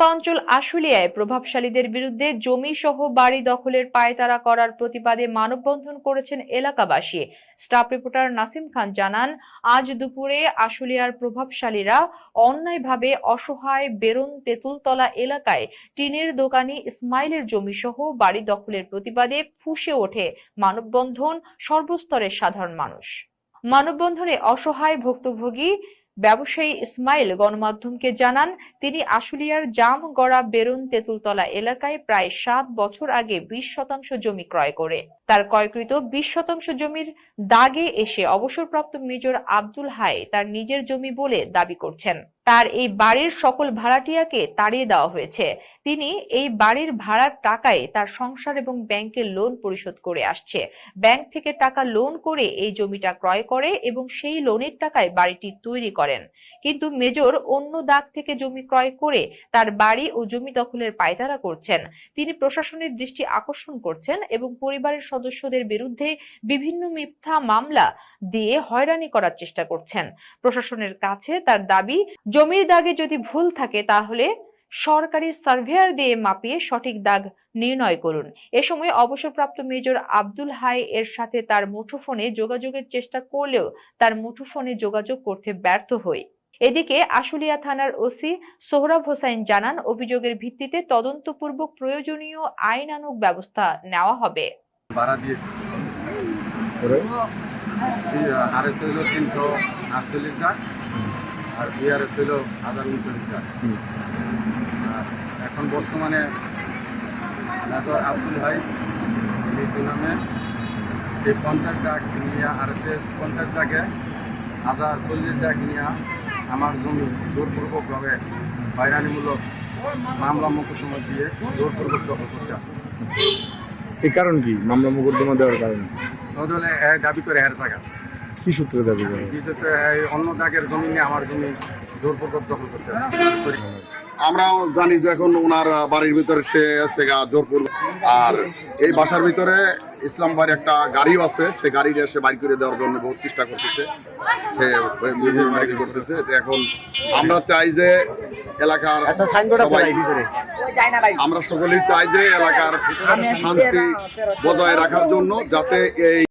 অঞ্চল আশুলিয়ায় প্রভাবশালীদের বিরুদ্ধে জমি সহ বাড়ি দখলের পায়তারা করার প্রতিবাদে মানববন্ধন করেছেন এলাকাবাসী। স্টাফ রিপোর্টার নাসিম খান জানান, আজ দুপুরে আশুলিয়ার প্রভাবশালীরা অন্যায়ভাবে অসহায় বেরুন তেঁতুলতলা এলাকায় টিনের দোকানি ইসমাইলের জমি সহ বাড়ি দখলের প্রতিবাদে ফুঁসে ওঠে মানববন্ধন, সর্বস্তরের সাধারণ মানুষ। মানববন্ধনে অসহায় ভুক্তভোগী ব্যবসায়ী ইসমাইল গণমাধ্যমকে জানান, তিনি আশুলিয়ার জামগড়া বেরুন তেঁতুলতলা এলাকায় প্রায় সাত বছর আগে বিশ শতাংশ জমি ক্রয় করে। তার ক্রয়কৃত বিশ শতাংশ জমির দাগে এসে অবসরপ্রাপ্ত মেজর আব্দুল হাই তার নিজের জমি বলে দাবি করছেন। তার এই বাড়ির সকল ভাড়াটিয়াকে তাড়িয়ে দেওয়া হয়েছে। তিনি এই বাড়ির ভাড়ার টাকায় তার সংসার এবং ব্যাংকের লোন পরিশোধ করে আসছে। ব্যাংক থেকে টাকা লোন করে এই জমিটা ক্রয় করে এবং সেই লোনের টাকায় বাড়িটি তৈরি করেন। কিন্তু মেজর অন্য দাগ থেকে জমি ক্রয় করে তার বাড়ি ও জমি দখলের পায়তারা করছেন। তিনি প্রশাসনের দৃষ্টি আকর্ষণ করছেন এবং পরিবারের সদস্যদের বিরুদ্ধে বিভিন্ন মিথ্যা মামলা দিয়ে হয়রানি করার চেষ্টা করছেন। প্রশাসনের কাছে তার দাবি জমির দাগে যদি ভুল থাকে, তাহলে সরকারি সার্ভেয়ার দিয়ে মাপিয়ে সঠিক দাগ নির্ণয় করুন। এ সময় অবসরপ্রাপ্ত মেজর আব্দুল হাই এর সাথে তার মুঠোফোনে যোগাযোগের চেষ্টা করলেও তার মুঠোফোনে যোগাযোগ করতে ব্যর্থ হই। এদিকে আশুলিয়া থানার ওসি সোহরাব হোসাইন জানান, অভিযোগের ভিত্তিতে তদন্তপূর্বক প্রয়োজনীয় আইনানুগ ব্যবস্থা নেওয়া হবে। ভাড়া দিয়েছি। আর বিআরএস হইল হাজার উনচল্লিশ টাকা আর এখন বর্তমানে তো আব্দুল ভাই মৃত্যু নামে সে পঞ্চাশ ডাক নিয়ে আরএসের পঞ্চাশ ডাকে হাজার চল্লিশ ডাক নিয়ে আমার জমি জোরপূর্বকভাবে হয়রানিমূলক মামলা মোকদ্দমা দিয়ে জোরপূর্বক দখল করতে আসে এই কারণ কি? মামলা মোকদ্দমা দেওয়ার কারণ? দাবি করে হের জায়গা। কি সূত্রে দাবি করে বিশেষত অন্য দাগের জমি নিয়ে আমার জমি জোরপূর্বক দখল করতে আসে। আমরাও জানি যে এখন ওনার বাড়ির ভিতরে সে আছে গা জোরপুর আর এই বাসার ভিতরে ইসলাম ভাইয়ের একটা গাড়িও আছে সে গাড়িটা সে বাড়ি করে দেওয়ার জন্য বহুত চেষ্টা করতেছে। সে করতেছে। এখন আমরা চাই যে এলাকার আমরা সকলেই চাই যে এলাকার শান্তি বজায় রাখার জন্য যাতে এই